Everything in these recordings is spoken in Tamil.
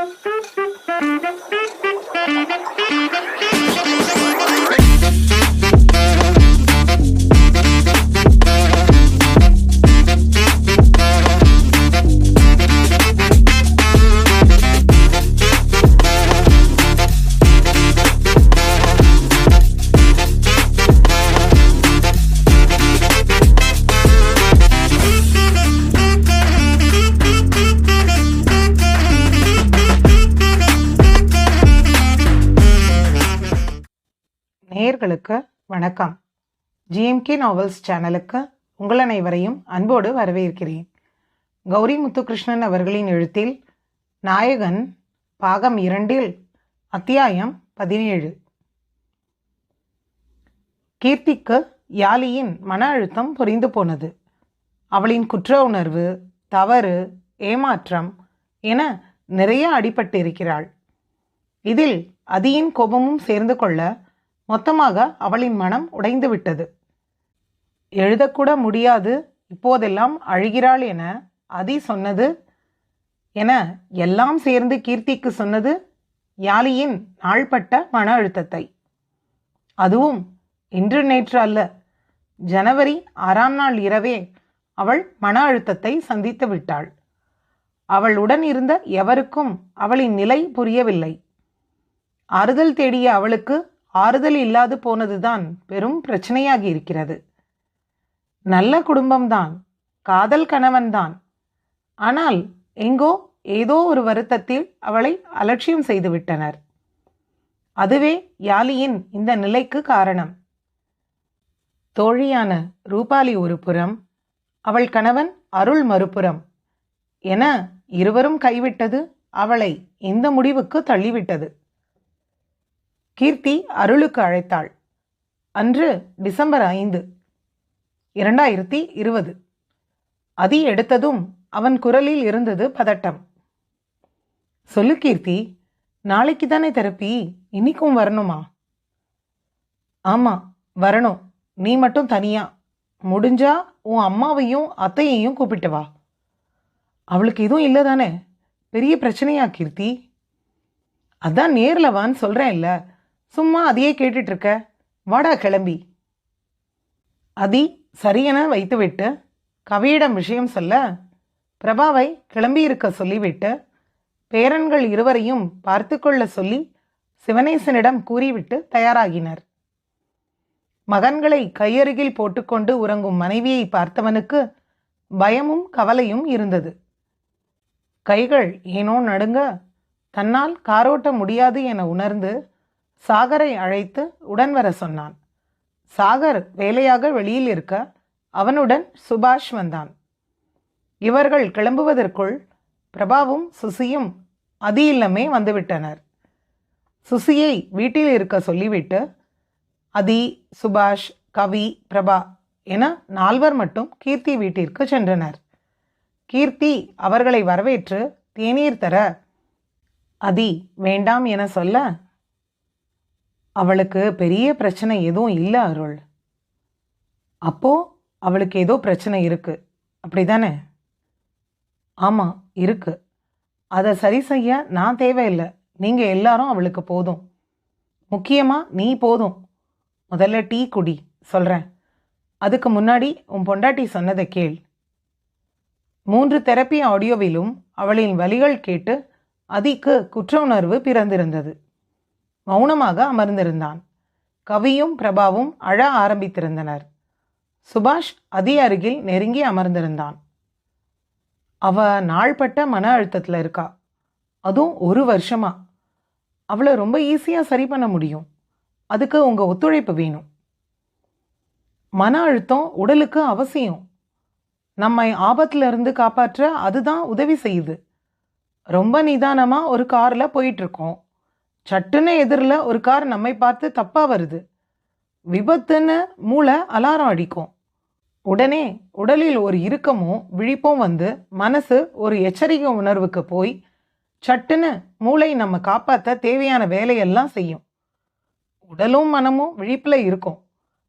Thank you. நேயர்களுக்கு வணக்கம். ஜிஎம்கே நாவல்ஸ் சேனலுக்கு உங்கள் அனைவரையும் அன்போடு வரவேற்கிறேன். கௌரி முத்துகிருஷ்ணன் அவர்களின் எழுத்தில் நாயகன் பாகம் இரண்டில் அத்தியாயம் பதினேழு. கீர்த்திக்கு யாழியின் மன அழுத்தம் புரிந்து போனது. அவளின் குற்ற உணர்வு தவறு ஏமாற்றம் என நிறைய அடிபட்டிருக்கிறாள். இதில் அதியின் கோபமும் சேர்ந்து கொள்ள மொத்தமாக அவளின் மனம் உடைந்துவிட்டது எழுதக்கூட முடியாது இப்போதெல்லாம் அழுகிறாள் என அதி சொன்னது என எல்லாம் சேர்ந்து கீர்த்திக்கு சொன்னது யாழியின் நாள்பட்ட மன அழுத்தத்தை. அதுவும் இன்று நேற்று அல்ல ஜனவரி ஆறாம் நாள் இரவே அவள் மன அழுத்தத்தை சந்தித்து விட்டாள். அவள் உடன் இருந்த எவருக்கும் அவளின் நிலை புரியவில்லை. ஆறுதல் தேடிய அவளுக்கு ஆறுதல் இல்லாது போனதுதான் பெரும் பிரச்சனையாகி இருக்கிறது. நல்ல குடும்பம்தான் காதல் கணவன்தான். ஆனால் எங்கோ ஏதோ ஒரு வருத்தத்தில் அவளை அலட்சியம் செய்துவிட்டனர். அதுவே யாழியின் இந்த நிலைக்கு காரணம். தோழியான ரூபாலி ஒரு புறம் அவள் கணவன் அருள் மறுபுறம் என இருவரும் கைவிட்டது அவளை இந்த முடிவுக்கு தள்ளிவிட்டது. கீர்த்தி அருளுக்கு அழைத்தாள். அன்று டிசம்பர் ஐந்து இரண்டாயிரத்தி இருபது. அதி எடுத்ததும் அவன் குரலில் இருந்தது பதட்டம். சொல்லு கீர்த்தி நாளைக்கு தானே தெரப்பி இன்னிக்கும் வரணுமா? ஆமாம் வரணும். நீ மட்டும் தனியா. முடிஞ்சா உன் அம்மாவையும் அத்தையையும் கூப்பிட்டு வா. அவளுக்கு எதுவும் இல்லை தானே? பெரிய பிரச்சனையா கீர்த்தி? அதான் நேரில் வான்னு சொல்கிறேன் இல்லை சும்மா அதையே கேட்டுட்ருக்க வாடா கிளம்பி. அதி சரியென வைத்துவிட்டு கவியிடம் விஷயம் சொல்ல பிரபாவை கிளம்பியிருக்க சொல்லிவிட்டு பேரன்கள் இருவரையும் பார்த்து கொள்ள சொல்லி சிவனேசனிடம் கூறிவிட்டு தயாராகினர். மகன்களை கையருகில் போட்டுக்கொண்டு உறங்கும் மனைவியை பார்த்தவனுக்கு பயமும் கவலையும் இருந்தது. கைகள் ஏனோ நடுங்க தன்னால் காரோட்ட முடியாது என உணர்ந்து சாகரை அழைத்து உடன் வர சொன்னான். சாகர் வேலையாக வெளியில் இருக்க அவனுடன் சுபாஷ் வந்தான். இவர்கள் கிளம்புவதற்குள் பிரபாவும் சுசியும் அதி இல்லமே வந்துவிட்டனர். சுசியை வீட்டில் இருக்க சொல்லிவிட்டு அதி சுபாஷ் கவி பிரபா என நால்வர் மட்டும் கீர்த்தி வீட்டிற்கு சென்றனர். கீர்த்தி அவர்களை வரவேற்று தேநீர் தர அதி வேண்டாம் என சொல்ல அவளுக்கு பெரிய பிரச்சனை எதுவும் இல்லை அருள். அப்போ அவளுக்கு ஏதோ பிரச்சனை இருக்கு. அப்படிதானே? ஆமாம் இருக்கு. அதை சரி செய்ய நான் தேவையில்லை. நீங்கள் எல்லாரும் அவளுக்கு போதும். முக்கியமாக நீ போதும். முதல்ல டீ குடி சொல்கிறேன் அதுக்கு முன்னாடி உன் பொண்டாட்டி சொன்னதை கேள். மூன்று தெரப்பி ஆடியோவிலும் அவளின் வலிகள் கேட்டு அதிக்கு குற்ற உணர்வு பிறந்திருந்தது. மௌனமாக அமர்ந்திருந்தான். கவியும் பிரபாவும் அழ ஆரம்பித்திருந்தனர். சுபாஷ் அதி அருகில் நெருங்கி அமர்ந்திருந்தான். அவ நாள்பட்ட மன அழுத்தத்தில் இருக்கா. அதுவும் ஒரு வருஷமா. அவளை ரொம்ப ஈஸியாக சரி பண்ண முடியும். அதுக்கு உங்கள் ஒத்துழைப்பு வேணும். மன அழுத்தம் உடலுக்கு அவசியம். நம்மை ஆபத்திலிருந்து காப்பாற்ற அதுதான் உதவி செய்யுது. ரொம்ப நிதானமாக ஒரு காரில் போயிட்டுருக்கோம் சட்டுன்னு எதிரில் ஒரு கார் நம்மை பார்த்து தப்பாக வருது. விபத்துன்னு மூளை அலாரம் அடிக்கும். உடனே உடலில் ஒரு இறுக்கமும் விழிப்பும் வந்து மனசு ஒரு எச்சரிக்கை உணர்வுக்கு போய் சட்டுன்னு மூளை நம்ம காப்பாற்ற தேவையான வேலையெல்லாம் செய்யும். உடலும் மனமும் விழிப்பில் இருக்கும்.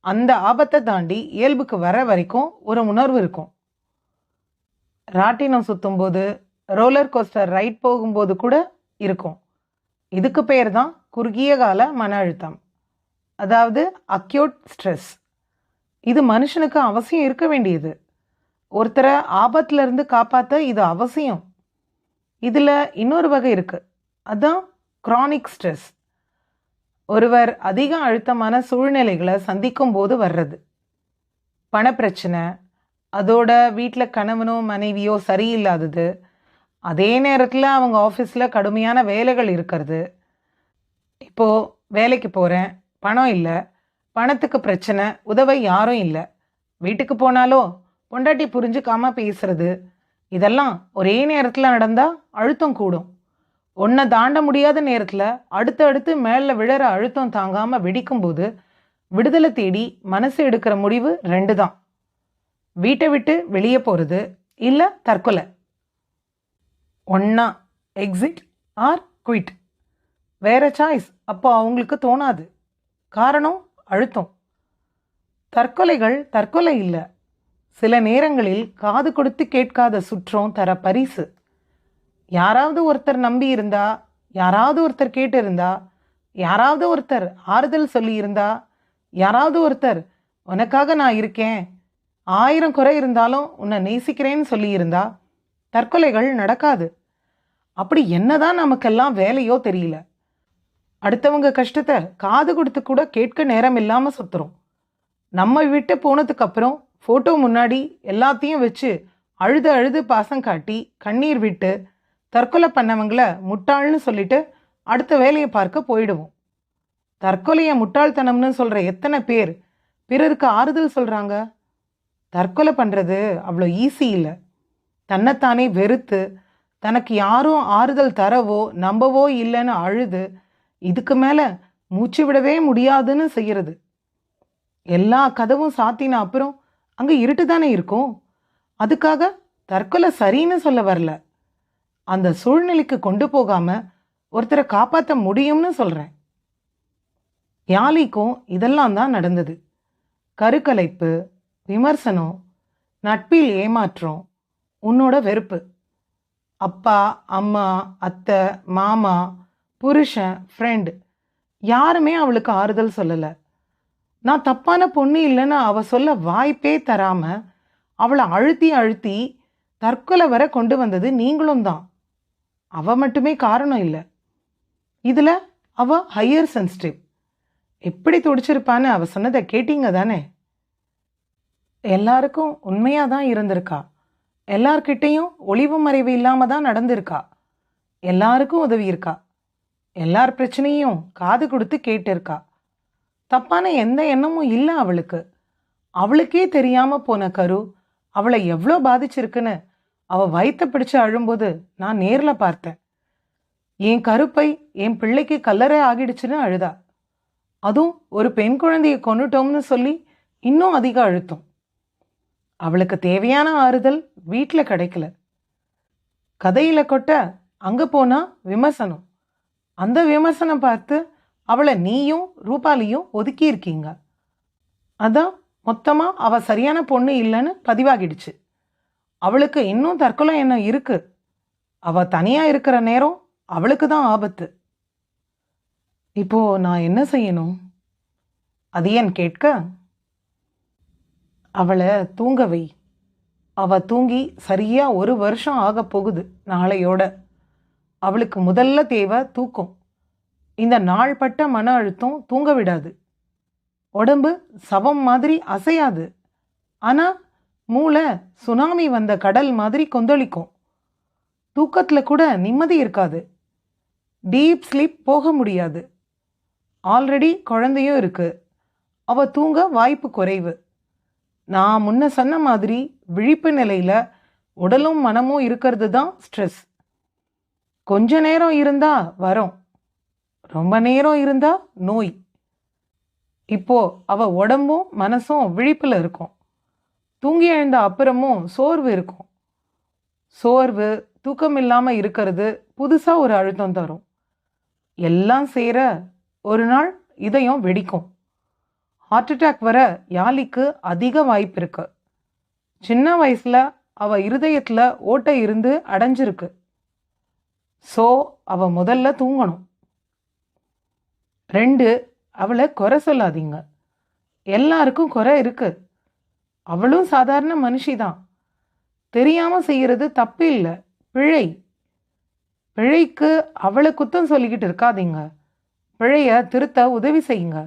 அந்த ஆபத்தை தாண்டி இயல்புக்கு வர வரைக்கும் ஒரு உணர்வு இருக்கும். ராட்டினம் சுத்தும்போது ரோலர் கோஸ்டர் ரைட் போகும்போது கூட இருக்கும். இதுக்கு பேர் தான் குறுகிய கால மன அழுத்தம். அதாவது அக்யூட் ஸ்ட்ரெஸ் இது மனுஷனுக்கு அவசியம் இருக்க வேண்டியது. ஒருத்தரை ஆபத்துல இருந்து காப்பாற்ற இது அவசியம். இதில் இன்னொரு வகை இருக்குது அதுதான் க்ரானிக் ஸ்ட்ரெஸ் ஒருவர் அதிக அழுத்தமான சூழ்நிலைகளை சந்திக்கும் போது வர்றது. பணப்பிரச்சனை அதோட வீட்டில் கணவனோ மனைவியோ சரியில்லாதது அதே நேரத்தில் அவங்க ஆஃபீஸில் கடுமையான வேலைகள் இருக்கிறது. இப்போது வேலைக்கு போகிறேன் பணம் இல்லை பணத்துக்கு பிரச்சனை உதவ யாரும் இல்லை. வீட்டுக்கு போனாலோ பொண்டாட்டி புரிஞ்சுக்காமல் பேசுறது இதெல்லாம் ஒரே நேரத்தில் நடந்தால் அழுத்தம் கூடும். ஒன்றை தாண்ட முடியாத நேரத்தில் அடுத்தடுத்து மேலே விழற அழுத்தம் தாங்காமல் வெடிக்கும்போது விடுதலை தேடி மனசு எடுக்கிற முடிவு ரெண்டு தான் வீட்டை விட்டு வெளியே போகிறது இல்லை தற்கொலை. ஒன்றா எக்ஸிட் ஆர் குயிட் வேற சாய்ஸ் அப்போ அவங்களுக்கு தோணாது. காரணம் அழுத்தம். தற்கொலைகள் தற்கொலை இல்லை. சில நேரங்களில் காது கொடுத்து கேட்காத சுற்றம் தர பரிசு. யாராவது ஒருத்தர் நம்பி இருந்தா யாராவது ஒருத்தர் கேட்டிருந்தா யாராவது ஒருத்தர் ஆறுதல் சொல்லியிருந்தா யாராவது ஒருத்தர் உனக்காக நான் இருக்கேன். ஆயிரம் குறை இருந்தாலும் உன்னை நேசிக்கிறேன்னு சொல்லியிருந்தா தற்கொலைகள் நடக்காது. அப்படி என்னதான் நமக்கெல்லாம் வேலையோ தெரியல. அடுத்தவங்க கஷ்டத்தை காது கொடுத்து கூட கேட்க நேரம் இல்லாமல் சுத்துறோம். நம்ம விட்டு போனதுக்கப்புறம் ஃபோட்டோ முன்னாடி எல்லாத்தையும் வச்சு அழுது அழுது பாசம் காட்டி கண்ணீர் விட்டு தற்கொலை பண்ணவங்கள முட்டாள்னு சொல்லிட்டு அடுத்த வேலையை பார்க்க போயிடுவோம். தற்கொலையை முட்டாள்தனம்னு சொல்கிற எத்தனை பேர் பிறருக்கு ஆறுதல் சொல்கிறாங்க தற்கொலை பண்ணுறது அவ்வளோ ஈஸி இல்லை. தன்னைத்தானே வெறுத்து தனக்கு யாரும் ஆறுதல் தரவோ நம்பவோ இல்லைன்னு அழுது இதுக்கு மேலே மூச்சு விடவே முடியாதுன்னு செய்கிறது எல்லா கதவும் சாத்தின அப்புறம் அங்கே இருட்டு தானே இருக்கும்? அதுக்காக தற்கொலை சரின்னு சொல்ல வரல. அந்த சூழ்நிலைக்கு கொண்டு போகாமல் ஒருத்தரை காப்பாற்ற முடியும்னு சொல்கிறேன் யாழிக்கும் இதெல்லாம் தான் நடந்தது. கருக்கலைப்பு விமர்சனம் நட்பில் ஏமாற்றம் உன்னோட வெறுப்பு. அப்பா அம்மா அத்தை மாமா புருஷன் ஃப்ரெண்ட் யாருமே அவளுக்கு ஆறுதல் சொல்லலை. நான் தப்பான பொண்ணு இல்லைன்னு அவள் சொல்ல வாய்ப்பே தராமல் அவளை அழுத்தி அழுத்தி தற்கொலை வர கொண்டு வந்தது நீங்களும் தான். அவள் மட்டுமே காரணம் இல்லை. இதில் அவள் ஹையர் சென்சிட்டிவ் எப்படி துடிச்சிருப்பான்னு அவள் சொன்னதை கேட்டீங்க தானே? எல்லாருக்கும் உண்மையாக தான் இருந்திருக்கா. எல்லார்கிட்டேயும் ஒளிவு மறைவு இல்லாமல் தான் நடந்திருக்கா? எல்லாருக்கும் உதவி இருக்கா எல்லார் பிரச்சனையும் காது கொடுத்து கேட்டிருக்கா? தப்பான எந்த எண்ணமும் இல்லை அவளுக்கு. அவளுக்கே தெரியாமல் போன கரு அவளை எவ்வளோ பாதிச்சிருக்குன்னு அவள் வயிற்ற பிடிச்சு அழும்போது நான் நேரில் பார்த்தேன். என் கருப்பை என் பிள்ளைக்கு கல்லறை ஆகிடுச்சுன்னு அழுதா. அதுவும் ஒரு பெண் குழந்தையை கொண்டுட்டோம்னு சொல்லி இன்னும் அதிக அழுத்தம். அவளுக்கு தேவையான ஆறுதல் வீட்டில் கிடைக்கல. கதையில் கொட்ட அங்கே போனால் விமர்சனம். அந்த விமர்சனம் பார்த்து அவளை நீயும் ரூபாலியும் ஒதுக்கியிருக்கீங்க அதான் மொத்தமாக அவள் சரியான பொண்ணு இல்லைன்னு பதிவாகிடுச்சு. அவளுக்கு இன்னும் தற்கொலை என்ன இருக்குது அவள் தனியாக இருக்கிற நேரம் அவளுக்கு தான் ஆபத்து. இப்போது நான் என்ன செய்யணும்? அது ஏன் கேட்க அவளை தூங்க வை. அவ தூங்கி சரியா ஒரு வருஷம் ஆக போகுது நாளையோட. அவளுக்கு முதல்ல தேவை தூக்கம். இந்த நாள்பட்ட மன அழுத்தம் தூங்க விடாது. உடம்பு சவம் மாதிரி அசையாது. ஆனால் மூளை சுனாமி வந்த கடல் மாதிரி கொந்தளிக்கும். தூக்கத்தில் கூட நிம்மதி இருக்காது. டீப் ஸ்லீப் போக முடியாது. ஆல்ரெடி குழந்தையும் இருக்கு. அவ தூங்க வாய்ப்பு குறைவு. நான் முன்ன சொன்ன மாதிரி விழிப்பு நிலையில் உடலும் மனமும் இருக்கிறது தான் ஸ்ட்ரெஸ் கொஞ்ச நேரம் இருந்தா வரும். ரொம்ப நேரம் இருந்தா நோய். இப்போ அவ உடம்பும் மனசும் விழிப்பில் இருக்கும். தூங்கி எழுந்த அப்புறமும் சோர்வு இருக்கும். சோர்வு தூக்கம் இல்லாமல் இருக்கிறது புதுசாக ஒரு அழுத்தம் தரும். எல்லாம் சேர ஒரு நாள் இதயம் வெடிக்கும். ஹார்ட் அட்டாக் வர யாழிக்கு அதிக வாய்ப்பு இருக்கு. சின்ன வயசுல அவ இருதயத்துல ஓட்டை இருந்து அடைஞ்சிருக்கு. ஸோ அவ முதல்ல தூங்கணும். ரெண்டு அவளை குறை சொல்லாதீங்க. எல்லாருக்கும் குறை இருக்கு. அவளும் சாதாரண மனுஷி தான் தெரியாம செய்யறது தப்பு இல்லை. பிழை. பிழைக்கு அவளை குத்தம் சொல்லிக்கிட்டு இருக்காதீங்க. பிழைய திருத்த உதவி செய்யுங்க.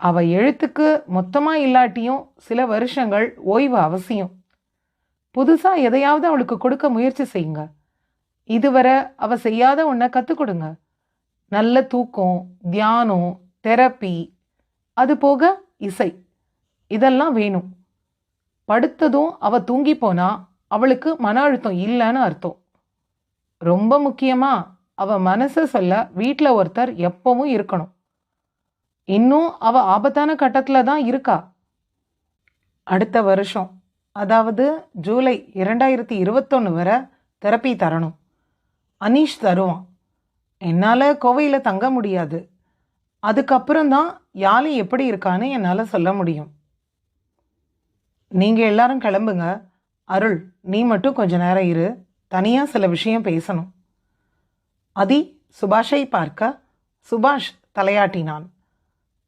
அவ எழுத்துக்கு மொத்தமாக இல்லாட்டியும் சில வருஷங்கள் ஓய்வு அவசியம். புதுசாக எதையாவது அவளுக்கு கொடுக்க முயற்சி செய்யுங்க. இதுவரை அவ செய்யாத ஒன்றை கற்றுக் கொடுங்க. நல்ல தூக்கம் தியானம் தெரப்பி அது போக இசை. இதெல்லாம் வேணும். படுத்ததும் அவ தூங்கி போனா அவளுக்கு மன அழுத்தம் இல்லைன்னு அர்த்தம். ரொம்ப முக்கியமாக அவள் மனசை சொல்ல வீட்டில் ஒருத்தர் எப்பவும் இருக்கணும். இன்னும் அவ ஆபத்தான கட்டத்தில் தான் இருக்கா? அடுத்த வருஷம் அதாவது ஜூலை இரண்டாயிரத்தி இருபத்தொன்று வரை தெரப்பி தரணும். அனீஷ் தருவான். என்னால் கோவையில் தங்க முடியாது. அதுக்கப்புறம் தான் யாழி எப்படி இருக்கான்னு என்னால் சொல்ல முடியும். நீங்கள் எல்லாரும் கிளம்புங்க. அருள் நீ மட்டும் கொஞ்ச நேரம் இரு. தனியாக சில விஷயம் பேசணும். அதி சுபாஷை பார்க்க சுபாஷ் தலையாட்டினான்.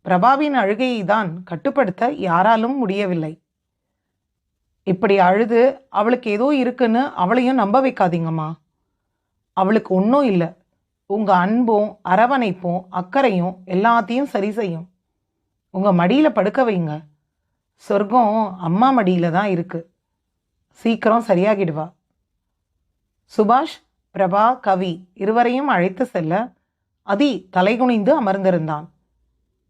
பிரபாவின் அழுகையை தான் கட்டுப்படுத்த யாராலும் முடியவில்லை. இப்படி அழுது அவளுக்கு ஏதோ இருக்குன்னு அவளையும் நம்ப வைக்காதீங்கம்மா. அவளுக்கு ஒன்றும் இல்லை. உங்கள் அன்பும் அரவணைப்பும் அக்கறையும் எல்லாத்தையும் சரி செய்யும். உங்கள் மடியில் படுக்க வைங்க. சொர்க்கம் அம்மா மடியில் தான் இருக்குது சீக்கிரம் சரியாகிடுவா. சுபாஷ் பிரபா கவி இருவரையும் அழைத்து செல்ல அதி தலைகுனிந்து அமர்ந்திருந்தான்.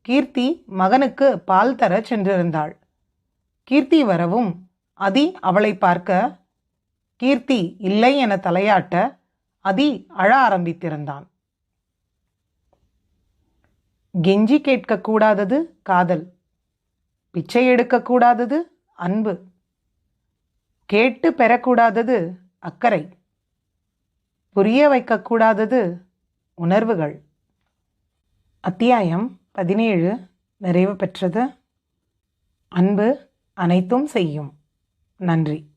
கீர்த்தி மகனுக்கு பால் தர சென்றிருந்தாள். கீர்த்தி வரவும் அதி அவளை பார்க்க கீர்த்தி இல்லை என தலையாட்ட அதி அழ ஆரம்பித்திருந்தான். கெஞ்சி கேட்கக்கூடாதது காதல். பிச்சை எடுக்கக்கூடாதது அன்பு. கேட்டு பெறக்கூடாதது அக்கறை. புரிய வைக்கக்கூடாதது உணர்வுகள். அத்தியாயம் பதினேழு நிறைவு பெற்றது. அன்பு அனைத்தும் செய்யும். நன்றி.